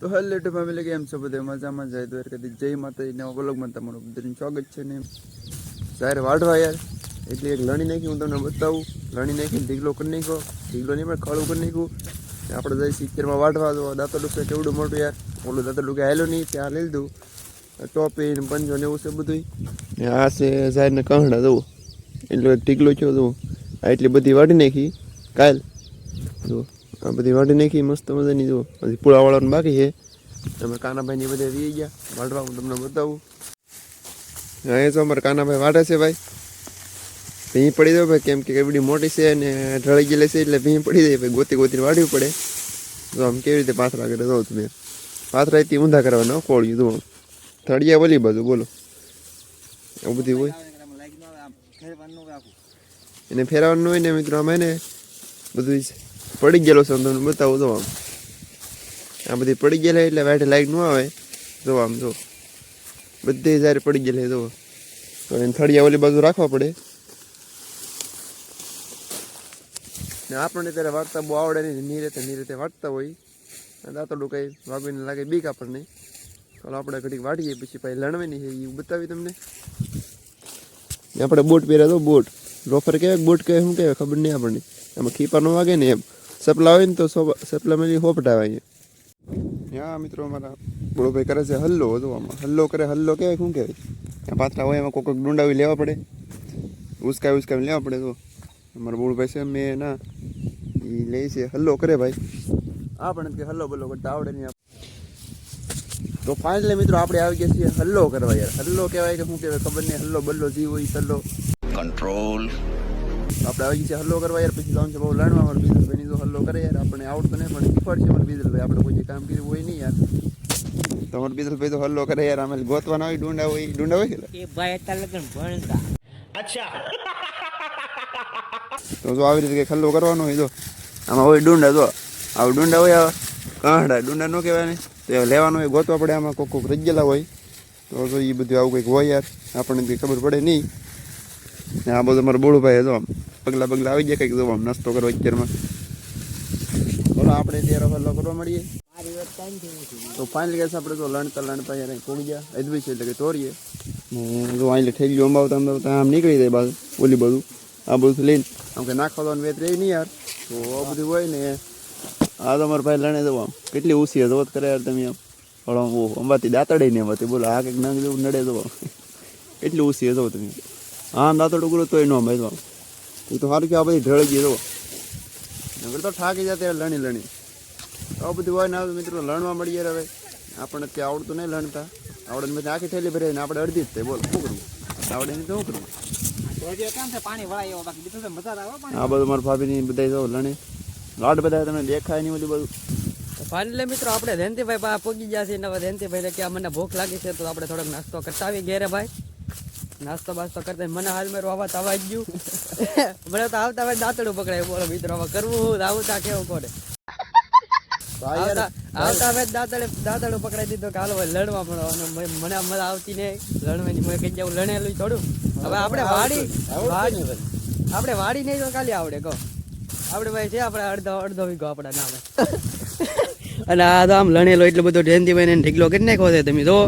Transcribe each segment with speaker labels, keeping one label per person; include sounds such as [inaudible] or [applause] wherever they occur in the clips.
Speaker 1: તો hello two family, કેમ છો બધે? મજામાં જાય તો કદી જય માતાજી નવા બ્લોગમાં તમારું બધાનું સ્વાગત છે ને સાહેબ વાઢવા યાર. એટલે એક લણી નાખી, હું તમને બતાવું. લણી નાખીને ઢીગલો કરી નાખ્યો. ઢીગલો નહીં, પણ ખળું કરી નાખ્યું. આપણે જઈ સિત્તેરમાં વાઢવા. તો દાંતો ડુકે કેવડું મોટું યાર. ઓલું દાંતો ડુકે હાલ્યો નહીં, ત્યાં લઈ લીધું. ટોપી ને પંજો ને એવું છે બધું ને આ છે સાહેબને કહણા જવું એટલે ઢીગલો છો જવું આ એટલી બધી વાઢી નાખી. કાલ જો આ બધી વાઢી નાખી મસ્ત મજાની જુઓ. હજી પૂળા વાળવાનું બાકી છે. અમે કાનાભાઈ ની બધા વી ગયા. વાઢવા હું તમને બતાવું. અહીંયા તો અમારે કાનાભાઈ વાઢે છે ભાઈ. ભીં પડી દો ભાઈ કેમ કે કેવડી મોટી છે અને ઢળી ગયેલી છે એટલે ભીં પડી જાય ભાઈ. ગોતી ગોતીને વાઢવી પડે. તો આમ કેવી રીતે પાથરા કરે જો તમે. પાથરા એથી ઊંધા કરવાના કોળિયું જુઓ. થળિયા ઓલી બાજુ બોલો. એવું બધી હોય. એને ફેરવાનું હોય ને મિત્રો અમે ને બધું પડી ગયેલો છે, તમને બતાવું, જો આમ. આ બધી પડી ગયેલા એટલે વાટે લાઈટ ન આવે. જો આમ, જો. બધી જ્યારે પડી ગયેલી જો. તો એને થળિયા ઓલી બાજુ રાખવા પડે. ને આપણને ત્યારે વાટતા બહુ આવડે નહીં નિરેતે નિરેતે વાંચતા હોય. દાંતડું કંઈ વાગીને લાગે બીક આપણને. ચાલો, આપણે ઘડીક વાટીએ, પછી પછી લણવાની છે એ બતાવી તમને. આપણે બોટ પહેર્યા તો બોટ. રોફર કહેવાય બોટ કહેવાય, શું કહેવાય, ખબર નહીં આપણને. એમાં ખીપા ન વાગે ને એમ. સપલા હોય ને તો સપલા મેલી હોપટાવે અહીંયા. હા મિત્રો અમારા બોળોભાઈ કરે છે હલ્લો હતો આમાં હલ્લો કરે હલ્લો કહેવાય શું કહેવાય? ત્યાં પાત્રા હોય એમાં કોઈક ડુંડાવી લેવા પડે. ઉસકાવી ઉસકાવી લેવા પડે તો અમારા બોળભાઈ છે મેં ના એ લે છે. હલ્લો કરે ભાઈ. આપણે પણ કે હલ્લો બલ્લો કરતા આવડે નહીં તો ફાઇનલી મિત્રો આપણે આવી ગયા છીએ હલ્લો કરવા યાર. હલ્લો કહેવાય કે શું કહેવાય? ખબર નહીં. હલ્લો બલ્લો જીવ હોય હલ્લો.
Speaker 2: Control
Speaker 1: આપણે આવી છે હલ્લો કરવા યાર પછી જવાનું છે બહુ લડવા અમારે બીજલભાઈ જો હલ્લો કરે યાર આપણે આવડતું નહીં પણ શીખવાડશે અમારે બીજલભાઈ. આપણે કોઈ કામ કર્યું હોય નહીં યાર. તો બીજલ બીજલભાઈ તો હલ્લો કરે યાર અમે ગોતવાના હોય ડુંડા હોય ડુંડા હોય કે?
Speaker 3: એ ભાઈ અત્યારે લગન ભણતા.
Speaker 1: તો જો આવી રીતે કંઈક હલ્લો કરવાનો હોય જો. આમાં હોય ડુંડા જો. આવું ડુંડા હોય કાંડા ડુંડા ન કહેવાય ને. તો એ લેવાનું હોય ગોતવા પડે આમાં કોક કોક રજેલા હોય. તો જો એ બધું આવું કંઈક હોય યાર. આપણને કંઈ ખબર પડે નહીં. આ બધો મારો બોળુભાઈ હતો પગલા પગલા આવી જાય કંઈક આમ નાસ્તો કરો અત્યારમાં. બોલો, આપણે ત્યારે હલ્લો કરવા મળીએ.
Speaker 3: મારી
Speaker 1: તો ફાઇનલ ગેસ આપણે તો લણતા લણતા યાર કોડી ગયા. અદવી છે એટલે કે તોરીએ. જો અહીં ઠેલી અંબાવતા અંબાવતા આમ નીકળી જાય બાજુ ઓલી બધું આ બધું લઈને, આમ કે નાખવા નાખવાનું વેત રહી નહીં યાર. તો આ બધું હોય ને, આ તો અમારા ભાઈ લણે જવા કેટલી ઓછી હતો જ કરે યાર તમે આમ. પણ અંબાથી દાંતડે નહીં અંબાથી બોલો, આ કંઈક નાખ જેવું નડે જવા એટલી ઓછી હતો તમે. હા દાંતડું કરો તોય ન મેં એ તો સારું કે આ બધી ઢળી ગઈ જવા નગર તો ઠાકી જાય ત્યારે લણી લણી. આવું બધું હોય ને મિત્રો લણવા મળીએ હવે. આપણને ત્યાં આવડતું નહીં લણતા. આવડે મેં આખી થેલી ભરે ને આપણે અડધી જ થઈ બોલ શું કરવું? આવડે નહીં તો શું કરવું?
Speaker 3: છે?
Speaker 1: આ બધું મારા ભાભીની બધા જો લણે. લાડ બધા તમને દેખાય નહીં બધું બધું.
Speaker 4: ફાઇનલી મિત્રો આપણે જયંતિભાઈ પગી ગયા છીએ ને જયંતિભાઈ કે મને ભૂખ લાગી છે તો આપણે થોડોક નાસ્તો કરતા આવી ઘેરે ભાઈ. નાસ્તો બાસ્તો કરતા મને હાલ મેરું આવા તવા જ ગયું. [laughs] મને તો આવતા હવે દાંતડું પકડાય. બોલો મિત્રો હવે કરવું હું? આવતા કેવું કોને? આવતા હવે દાંતડે દાંતડું પકડાઈ દીધું કે હાલો હવે લડવા મળો મને મજા આવતી નહીં. લડવાની મેં કઈ જાવ લણેલું થોડું. હવે આપણે વાડી વાડી આપણે વાડી નહીં તો કાલે આવડે કહો. આપણે ભાઈ છે આપણે અડધો અડધો વીઘો આપણા નામે. [laughs] અને આ તો આમ લણેલો એટલો બધો જયંતિભાઈ ને ઢીકલો કરી નાખ્યો છે તમે જો.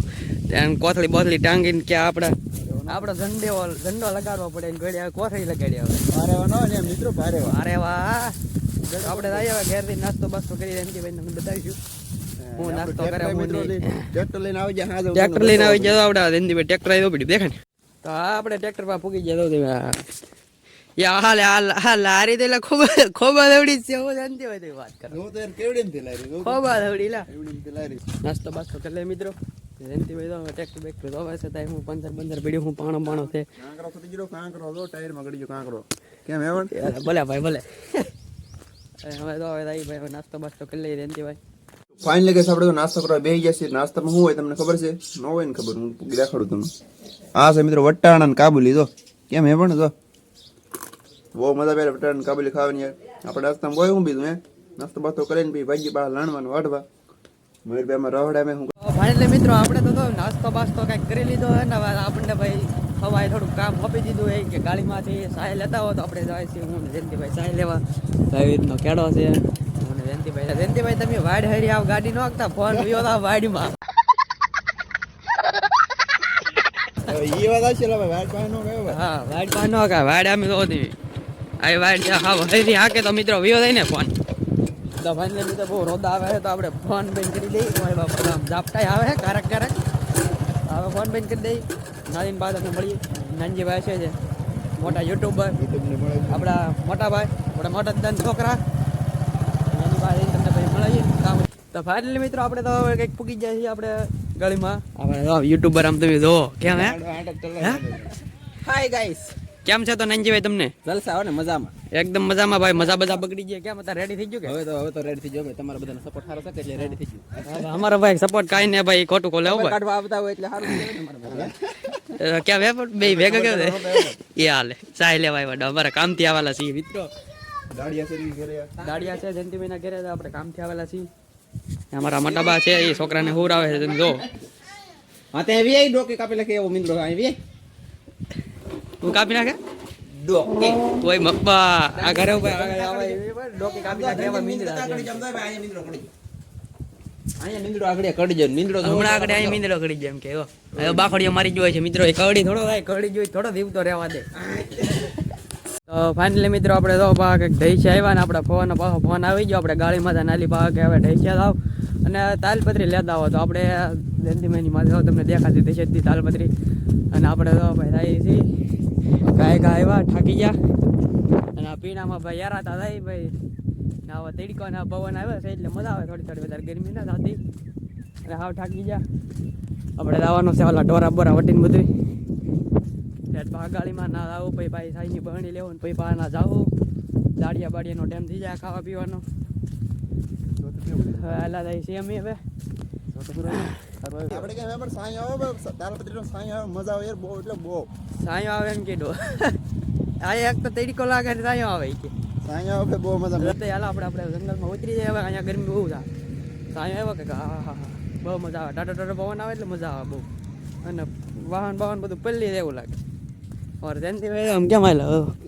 Speaker 4: કોથળી બોથળી ટાંગીને કે આપણે આપણો ઝંડો ઝંડો લગાડવો પડે ને ઘડી કોથળી લગાડી હવે
Speaker 1: ભારે ને મિત્રો ભારે
Speaker 4: અરે વાહ આપણે જાય હવે ઘેરથી નાસ્તો બાસ્તો કરી જયંતિભાઈ તમને બતાવીશું હું નાસ્તો કરે
Speaker 1: ટ્રેક્ટર લઈને આવી જાય
Speaker 4: ટ્રેક્ટર લઈને આવી જાય આપણે ભાઈ ટ્રેક્ટર આવી પડ્યું દેખાય તો આ આપણે ટ્રેક્ટર પર પૂકી જાય યા હાલ હાલ હાલ લારી તો એટલે ખૂબ ખૂબ એવડી છે હું તો વાત કરું.
Speaker 1: હું તો કેવડી ને લારી
Speaker 4: ખૂબ લા.
Speaker 1: એમ
Speaker 4: નાસ્તો બાસ્તો કરી લે મિત્રો. જયંતિભાઈ તો ટ્રેક્ટર બેક્ટર ધોવે છે ત્યાં હું પંદર પંદર પીડ્યું હું પાણો પાણો છે.
Speaker 1: કાંકરો ગયો ટાયરમાં ગળી ગયો કાંકરો. કેમ હેવણ
Speaker 4: ભલે ભાઈ ભલે. હવે તો હવે તારી ભાઈ નાસ્તો બાસ્તો કરી લઈએ જયંતિભાઈ
Speaker 1: ફાઇનલી ગેસ આપણે તો નાસ્તો કરવા બેસી ગયા છીએ. નાસ્તામાં શું હોય તમને ખબર છે? ન હોય ને ખબર હું દેખાડું તમને. આ છે મિત્રો વટાણા ને કાબુલી જો. કેમ હે પણ જો. બહુ મજા આવે વટાણા ને કાબુલી ખાવાની યાર. આપણે નાસ્તામાં હોય હું બીજું હે? નાસ્તો બાસ્તો કરીને ભાઈ ભાજી બહાર લાણવાનું વાઢવા. મયુરભાઈ માં રવડા મેં હું
Speaker 4: ફાઇનલી મિત્રો આપણે તો નાસ્તો બાસ્તો કંઈક કરી લીધો હોય ને આપણને ભાઈ હવાએ થોડું કામ આપી દીધું હોય કે ગાડીમાંથી સાય લેતા હોય તો આપણે જાય છીએ. હું જયંતિભાઈ સાય લેવા. સાહેબ રીતનો કેડો છે. હું જયંતિભાઈ. જયંતિભાઈ તમે વાડ હરી આવ ગાડી નો હાંકતા ફોન વિયો તા વાડીમાં.
Speaker 1: એ વાત છે ભાઈ ગયો
Speaker 4: હા વાડ પાસે નો હાંકા વાડ આમે તો દેવી આ વાડ હા હરી હાકે તો મિત્રો વિયો થાય ને ફોન. તો ફાઇનલી લીધે બહુ રોદા આવે છે તો આપણે ફોન બંધ કરી દઈએ. મારી બાપા આમ ઝાપટાઈ આવે છે ક્યારેક કારક હવે ફોન બંધ કરી દઈએ. નાનીન બાદ અમે મળીએ. નાનજીભાઈ છે જે મોટા યુટ્યુબર. આપણા મોટા ભાઈ આપણા મોટા દાન છોકરા. નાની ભાઈ તમને પછી મળીએ. કામ. તો ફાઇનલી મિત્રો આપણે તો કંઈક પૂકી જાય છીએ આપણે ગળીમાં. આપણે યુટ્યુબર આમ તમે જો કેમ હે?
Speaker 3: હાય ગાઈસ
Speaker 4: કેમ છે તો નંજીભાઈ તમને?
Speaker 3: જલસા આવો ને મજામાં.
Speaker 4: એકદમ મજામાં ભાઈ મજા બધા બગડી ગયા કેમ હતા રેડી થઈ ગયું કે?
Speaker 3: હવે તો હવે તો રેડી થઈ ગયો ભાઈ. તમારા બધાનો સપોર્ટ સારો છે એટલે રેડી થઈ ગયું?
Speaker 4: અમારો ભાઈ સપોર્ટ કાઈ ને ભાઈ ખોટું કોલે ભાઈ.
Speaker 3: કાઢવા આવતા હોય એટલે સારું છે ને
Speaker 4: ક્યાં વેપર બે ભેગા કે એ હાલે સાય લેવાય વડા અમારા કામથી આવેલા છીએ મિત્રો.
Speaker 1: દાડિયા સરી ઘરે.
Speaker 4: દાડિયા છે જયંતિભાઈના ઘરે આપણે કામથી આવેલા છીએ. અમારા મોટાબા છે એ છોકરાને હુર આવે છે તમે જો.
Speaker 3: હા તે વી ડોકી કાપી લખે એવો મિંદરો અહીં
Speaker 4: તું કાપી નાખે?
Speaker 3: ડોકે.
Speaker 4: ઓય મપ્પા આ ઘરે ડોકી કાપી નાખે. એવા મીંદડા.
Speaker 3: અહીંયા મિંદરો આગળ કડી જાય
Speaker 4: હમણાં આગળ મીંદડો જાય એમ કે. હવે બાખડીઓ મારી જોઈ છે મિત્રો એ કવડી થોડો થાય કવડી જોઈ થોડો દીવતો રહેવા દે. તો ફાઇનલી મિત્રો આપણે તો પા કંઈક ઢૈસા આવ્યા ને આપણે ફોન પાછો ફોન આવી ગયો આપણે ગાડીમાં નાલી પા કે હવે ઢૈસા આવ અને તાલપત્રી લેતા આવો તો આપણે જયંતિભાઈની માથે તમને દેખાતી છે તાલપત્રી. અને આપણે તો ભાઈ થાય છીએ ગાય ગાય આવ્યા થાકી ગયા. અને પીણામાં ભાઈ યારાતા થાય ભાઈ. ને આવા તડકો ના પવન આવે છે એટલે મજા આવે થોડી થોડી વધારે ગરમી ના થતી. અને હાવ થાકી ગયા. આપણે લાવવાનું છે ઓલા ઢોરા બોરા વટીને બધું એટલે બાગાળીમાં ના આવું પછી ભાઈ સાઈની બહેણી લેવું ને પછી બહાર ના જાવું. દાડિયા બાડિયાનો ટાઈમ થઈ જાય ખાવા પીવાનો. હવે આલા થાય છે એમ હવે.
Speaker 1: આપણે કેમ પણ સાંઈ આવે દાલપત્રી નો સાંઈ આવે મજા આવે યાર બહુ એટલે બહુ.
Speaker 4: સાયો આવે એમ કીધું. આ એક તો તડકો લાગે ને સાયો આવે કે
Speaker 1: સાંઈ આવે બહુ મજા આવે.
Speaker 4: તો હાલ આપણે આપણે જંગલમાં ઉતરી જાય હવે અહીંયા ગરમી બહુ થાય સાયો આવે કે હા હા બહુ મજા આવે. ટાટો ટાટો પવન આવે એટલે મજા આવે બહુ. અને વાહન બાહન બધું પલ્લી જેવું લાગે. ઓર જયંતિ ભાઈ આમ કેમ હાલે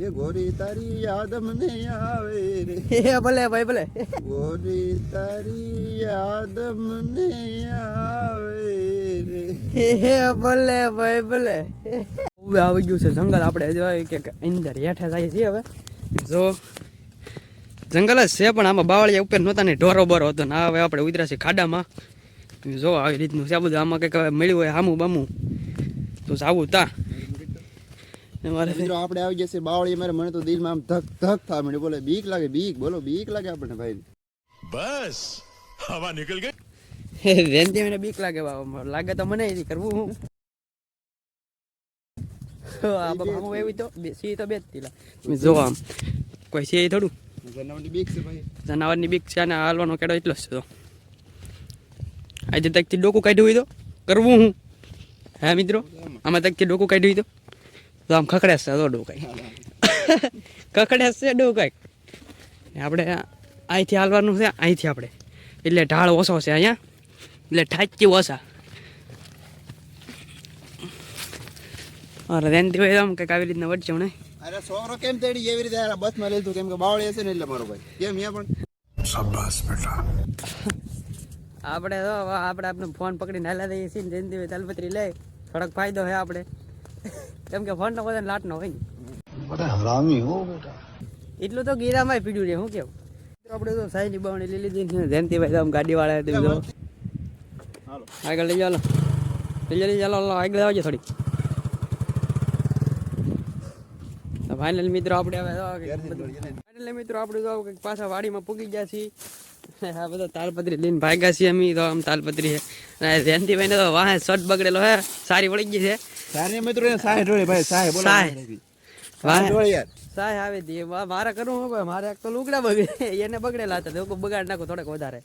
Speaker 1: એ ગોરી તારી યાદ મને આવે રે. [laughs]
Speaker 4: એ ભલે ભાઈ ભલે.
Speaker 1: ગોરી તારી યાદ મને આવે રે. [laughs]
Speaker 4: એ ભલે ભાઈ ભલે. હવે આવી ગયું છે જંગલ. આપણે જોઈએ કે અંદર હેઠે જાય છે હવે. જો જંગલ જ છે પણ આમાં બાવળિયા ઉપર નહોતા ને ઢોરો બરો હતો ને હવે આપણે ઉતર્યા છીએ ખાડામાં. જો આવી રીતનું છે. આ બધું આમાં કંઈક મળ્યું હોય હામું બામું. તો જાવું તા. મારે
Speaker 1: મિત્રો આપણે આવી જશે બાવળી. મારે મને તો દિલમાં આમ ધક ધક થાય. માંડ્યું બોલે બીક લાગે બીક. બોલો બીક લાગે આપણને ભાઈ.
Speaker 2: બસ. હવા નીકળ ગઈ.
Speaker 4: વેનથી મને બીક લાગે બાબા લાગે તો મને નથી કરવું હું. આ બાબા હું એવી તો સી તો બે જ તીલા. જો આમ. કોઈ છે થોડું?
Speaker 1: જનાવરની બીક છે ભાઈ.
Speaker 4: જનાવરની બીક છે અને હાલવાનો કેડો એટલો જ છે તો. આજે તકથી ડોકું કાઢ્યું હોય તો કરવું હું. હા મિત્રો? આમાં તકથી ડોકું કાઢ્યું હોય તો? તો આમ ખખડેસ છે તો ડોકાઈ ખખડેસ છે ડોકાઈ આપણે અહીંથી હાલવાનું છે અહીંથી આપણે. એટલે ઢાળ ઓછો છે અહીંયા. એટલે ઠાચી ઓછા. અરે રેનથી ભાઈ આમ કંઈક આવી રીતના વટશે નહીં
Speaker 1: અરે છોકરો કેમ તેડી એવી રીતે આ બસમાં લીધું કેમ કે બાવળી હશે ને એટલે મારો ભાઈ. કેમ અહીંયા પણ?
Speaker 4: આપણે તો આપણે આપણે ફોન પકડીને હાલા દઈએ છીએ ને જયંતિ તાલપત્રી લે થોડોક ફાયદો છે આપણે. કેમ કે ફોન તો લાટ ન હોય ને.
Speaker 5: હરામી હો બેટા.
Speaker 4: એટલું તો ગીરામાં પીડ્યું રે હું કેવું? આપણે તો સાઈ લીબાવણી લઈ લીધી ને જયંતિભાઈ તમે ગાડી વાળા હતી જો આગળ લઈ જાઓ લઈ જલ્દી ચાલો આગળ આવજો થોડી ફાઇનલ મિત્રો આપણે હવે ફાઇનલ મિત્રો આપણે તો પાછા વાડીમાં પૂગી ગયા છીએ. આ બધા તાલપત્રી લઈને ભાગ્યા છીએ અમે તો આમ તાલપત્રી છે. અને જયંતિભાઈને તો વાહે શર્ટ બગડેલો હે સારી પડી ગઈ છે.
Speaker 1: સારી મિત્રો સાહેબ સાહે ભાઈ સાહેબ બોલો
Speaker 4: સાહે. વાહે
Speaker 1: ઢોળી યાર.
Speaker 4: સાય આવી હતી મા- મારે કરવું હું ભાઈ. મારે તો લુગડા બગડે. એને બગડેલા હતા. તો બગાડ નાખો થોડેક વધારે.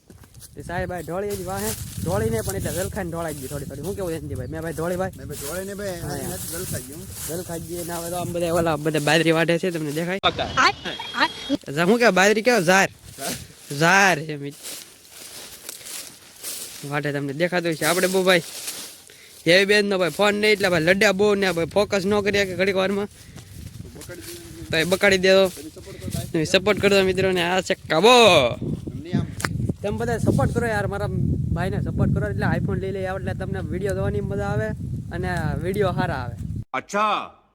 Speaker 4: સાહેબ ભાઈ ઢોળી જ વાહે. ઢોળીને પણ એટલે જલખાઈને ઢોળાઈ ગઈ થોડી થોડી. હું કેવું જયંતિ ભાઈ? મેં ભાઈ ઢોળી ભાઈ.
Speaker 1: મેં ભાઈ ગયું.
Speaker 4: ગઈ ના હવે તો આમ બધા ઓલા બધા બાજરી વાટે છે. તમને દેખાય? હું કે બાજરી કેવો? ઝાર. ઝાર છે મિત વાટે તમને દેખાતું છે આપણે બહુ ભાઈ એવી બેન નો ભાઈ ફોન નહીં, એટલે ભાઈ લડ્યા બહુ ને ભાઈ ફોકસ ન કર્યા કે ઘડીક વારમાં. તો એ બકાડી દેવો સપોર્ટ કરતો મિત્રો ને, આ છે કાબો. તમે બધા સપોર્ટ કરો યાર, મારા ભાઈને સપોર્ટ કરો, એટલે આઈફોન લઈ લઈ આવે એટલે તમને વીડિયો જોવાની મજા આવે અને વીડિયો સારા આવે.
Speaker 6: અચ્છા.